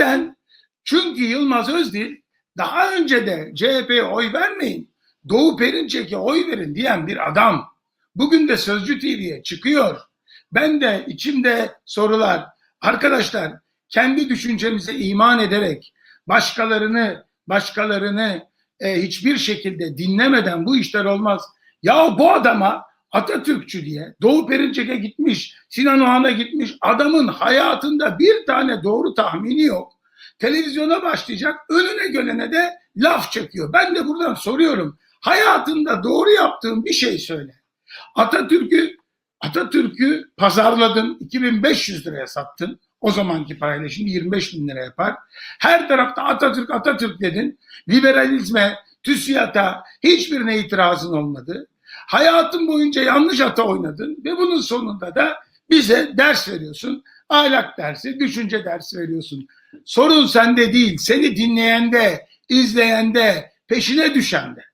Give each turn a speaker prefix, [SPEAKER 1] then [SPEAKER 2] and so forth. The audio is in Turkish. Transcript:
[SPEAKER 1] Neden? Çünkü Yılmaz Özdil daha önce de CHP'ye oy vermeyin, Doğu Perinçek'e oy verin diyen bir adam. Bugün de Sözcü TV'ye çıkıyor. Ben de içimde sorular. Arkadaşlar kendi düşüncemize iman ederek başkalarını başkalarını e, hiçbir şekilde dinlemeden bu işler olmaz. Ya bu adama Atatürkçü diye Doğu Perinçek'e gitmiş, Sinan Oğan'a gitmiş. Adamın hayatında bir tane doğru tahmini yok. Televizyona başlayacak, önüne gelene de laf çekiyor. Ben de buradan soruyorum. Hayatında doğru yaptığın bir şey söyle. Atatürk'ü Atatürk'ü pazarladın, 2500 liraya sattın. O zamanki parayla şimdi 25 bin lira yapar. Her tarafta Atatürk Atatürk dedin. Liberalizme, TÜSİAD'a hiçbirine itirazın olmadı. Hayatın boyunca yanlış ata oynadın ve bunun sonunda da bize ders veriyorsun. Ahlak dersi, düşünce dersi veriyorsun. Sorun sende değil, seni dinleyende, izleyende, peşine düşende.